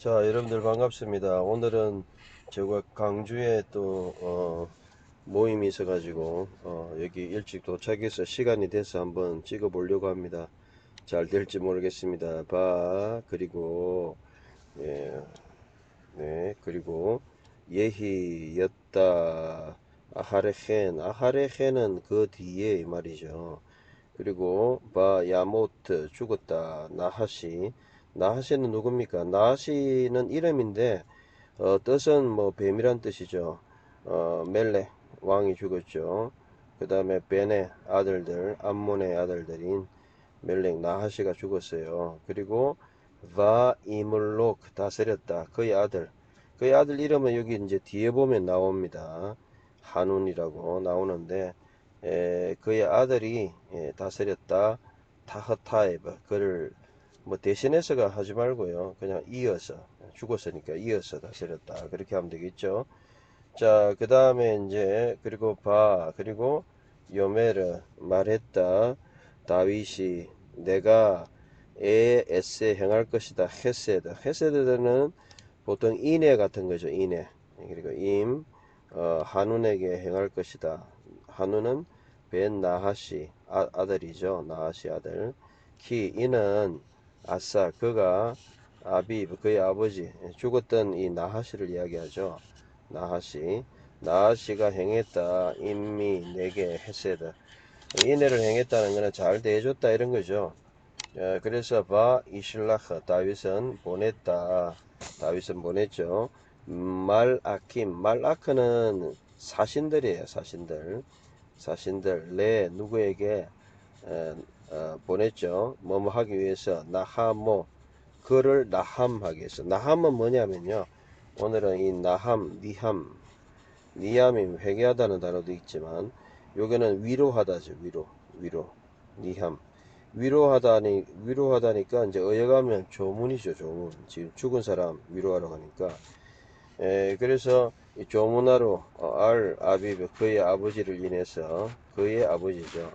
자, 여러분들 반갑습니다. 오늘은 제가 강주에 또, 어, 모임이 있어 가지고, 어, 여기 일찍 도착해서 시간이 돼서 한번 찍어 보려고 합니다. 잘 될지 모르겠습니다. 바, 그리고, 예, 네, 그리고, 예히, 였다, 아하레헨, 아하레헨은 그 뒤에 이 말이죠. 그리고, 바, 야모트, 죽었다, 나하시, 나하시는 누굽니까? 나하시는 이름인데 어, 뜻은 뭐 뱀이란 뜻이죠. 어, 멜레 왕이 죽었죠. 그 다음에 벤의 아들들, 암몬의 아들들인 멜렉 나하시가 죽었어요. 그리고 바 이물록 다스렸다. 그의 아들. 그의 아들 이름은 여기 이제 뒤에 보면 나옵니다. 한운이라고 나오는데 에, 그의 아들이 예, 다스렸다. 타흐타에브 그를 뭐 대신해서가 하지 말고요. 그냥 이어서 죽었으니까 이어서 다스렸다. 그렇게 하면 되겠죠. 자, 그 다음에 이제 그리고 바 그리고 요메르 말했다. 다윗이 내가 에 에세 행할 것이다. 헤세드. 헤세드는 보통 인해 같은 거죠. 인해. 그리고 임 어, 한운에게 행할 것이다. 한운은 벤 나하시 아, 아들이죠. 나하시 아들. 키 이는 아싸 그가 아비브 그의 아버지 죽었던 이 나하시를 이야기하죠. 나하시 나하시가 행했다 임미 내게 헤세드 인해를 행했다는 것은 잘 대해줬다 이런 거죠. 어, 그래서 바 이실라흐 다윗은 보냈다 다윗은 보냈죠. 말아킴 말아크는 사신들이에요 사신들 사신들 내 누구에게 에, 어, 보냈죠. 뭐뭐 하기 위해서 나하모 그를 나함하기 위해서 나함은 뭐냐면요. 오늘은 이 나함, 니함, 니함이 회개하다는 단어도 있지만 여기는 위로하다죠. 위로, 위로, 니함. 위로하다니 위로하다니까 이제 어여가면 조문이죠. 조문. 지금 죽은 사람 위로하러 가니까. 에, 그래서 이 조문하러 어, 알 아비브 그의 아버지를 인해서 그의 아버지죠.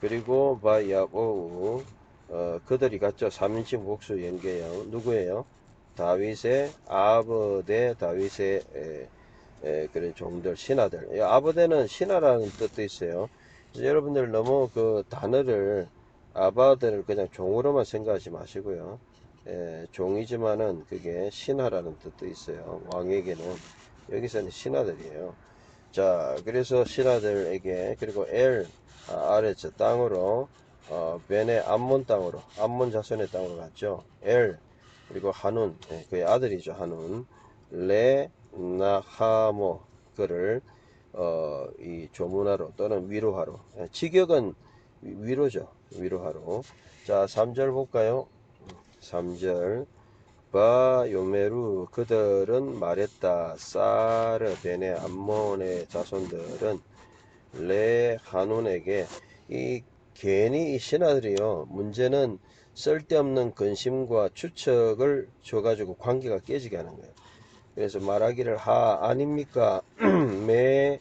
그리고 바야오 어, 그들이 갔죠. 3인칭 복수 연계형 누구예요? 다윗의 아버데 다윗의 에, 에, 그런 종들 신하들. 이 아버데는 신하라는 뜻도 있어요. 여러분들 너무 그 단어를 아바들을 그냥 종으로만 생각하지 마시고요. 에, 종이지만은 그게 신하라는 뜻도 있어요. 왕에게는 여기서는 신하들이에요. 자, 그래서 신하들에게 그리고 엘 아, 아래 저 땅으로 어, 벤의 암몬 땅으로 암몬 자손의 땅으로 갔죠. 엘 그리고 한운 예, 그의 아들이죠. 한운 레 나하모 그를 어, 이 조문하러 또는 위로하러 예, 직역은 위- 위로죠. 위로하러 자 3절 볼까요? 3절 바 요메루 그들은 말했다 사르 벤의 암몬의 자손들은 레 한온에게 이 괜히 이 신하들이요 문제는 쓸데없는 근심과 추측을 줘가지고 관계가 깨지게 하는 거예요. 그래서 말하기를 하 아닙니까 메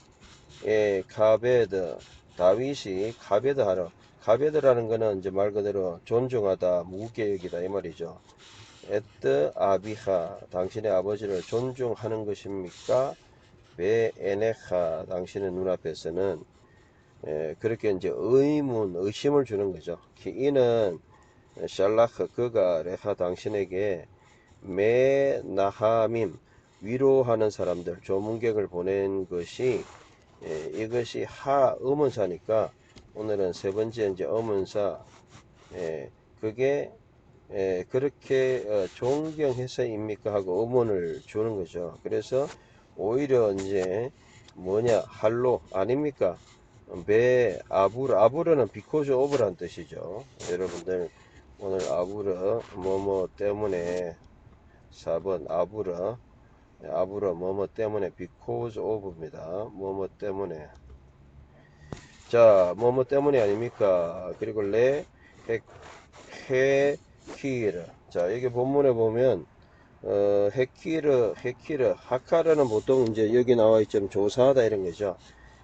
에, 카베드 다윗이 카베드 하러 카베드라는 거는 이제 말 그대로 존중하다 무겁게 여기다 이 말이죠. 에뜨 아비하 당신의 아버지를 존중하는 것입니까? 베 에네하 당신의 눈앞에서는 예, 그렇게 이제 의문 의심을 주는 거죠. 키 이는 샬라흐 그가 레하 당신에게 메 나하밈 위로하는 사람들 조문객을 보낸 것이 예, 이것이 하 의문사니까 오늘은 세 번째 이제 의문사 예, 그게 예, 그렇게 어, 존경해서입니까 하고 의문을 주는 거죠. 그래서 오히려 이제 뭐냐 할로 아닙니까? 배 아부르 아부르는 비코즈 오브란 뜻이죠. 여러분들 오늘 아부르 뭐뭐 때문에 4번 아부르 아부르 뭐뭐 때문에 비코즈 오브입니다. 뭐뭐 때문에 자 뭐뭐 때문에 아닙니까? 그리고 레 헤, 헤키르 자 여기 본문에 보면 어, 헤키르 헤키르 하카르는 보통 이제 여기 나와 있지만 조사하다 이런 거죠.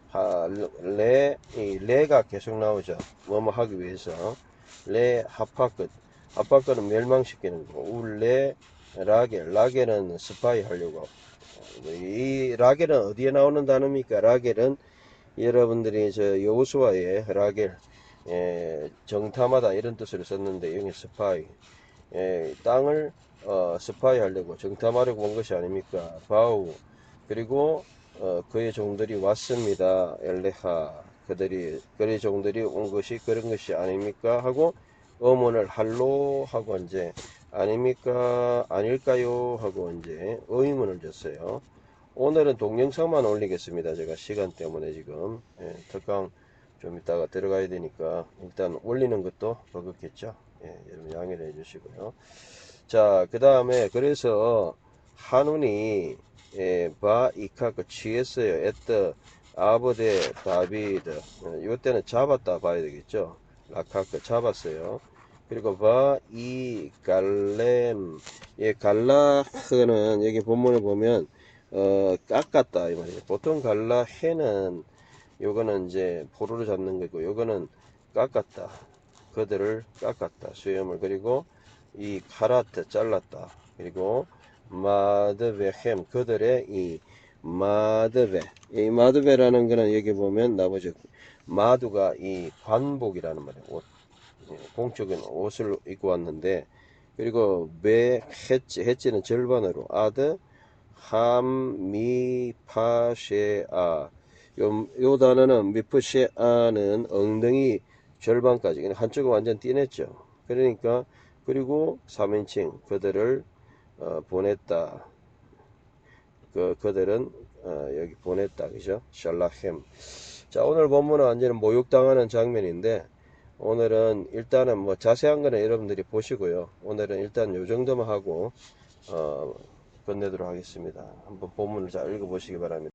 하, 레, 이 레가 계속 나오죠. 뭐뭐 하기 위해서. 레, 합파끝. 합파끝은 멸망시키는 거. 울레, 라겔, 라겔은 스파이 하려고. 이 라겔은 어디에 나오는 단어입니까? 라겔은 여러분들이 저 여호수아의 라겔, 예, 정탐하다 이런 뜻으로 썼는데 여기 스파이, 예, 땅을 어, 스파이 하려고 정탐하려고 온 것이 아닙니까? 바우 그리고 어, 그의 종들이 왔습니다. 엘레하 그들이 그의 종들이 온 것이 그런 것이 아닙니까? 하고 어문을 할로 하고 이제 아닙니까? 아닐까요? 하고 이제 의문을 줬어요. 오늘은 동영상만 올리겠습니다. 제가 시간 때문에 지금 예, 특강 좀 이따가 들어가야 되니까 일단 올리는 것도 버겁겠죠. 예, 여러분 양해를 해 주시고요. 자, 그 다음에 그래서 한운이 예, 바 이카 그 취했어요. 에뜨 아버데 다비드 요 때는 잡았다 봐야 되겠죠. 라카크 잡았어요. 그리고 바 이 갈렘 예 갈라흐는 여기 본문에 보면 어 깎았다 이 말이에요. 보통 갈라해는 요거는 이제 포로를 잡는 거고 요거는 깎았다. 그들을 깎았다. 수염을 그리고 이 카라트 잘랐다. 그리고 마드베햄 그들의 이 마드베 이 마드베라는 거는 여기 보면 나머지 마두가 이 관복이라는 말이에요. 옷 예, 공적인 옷을 입고 왔는데 그리고 베 해지 해지는 절반으로 아드 함미파셰아 요, 요 단어는 미프셰아는 엉덩이 절반까지 한쪽은 완전 띄냈죠. 그러니까 그리고 3인칭 그들을 어, 보냈다. 그 그들은 어, 여기 보냈다. 그죠? 샬라햄. 자, 오늘 본문은 완전히 모욕당하는 장면인데 오늘은 일단은 뭐 자세한 거는 여러분들이 보시고요. 오늘은 일단 요 정도만 하고 어, 끝내도록 하겠습니다. 한번 본문을 잘 읽어보시기 바랍니다.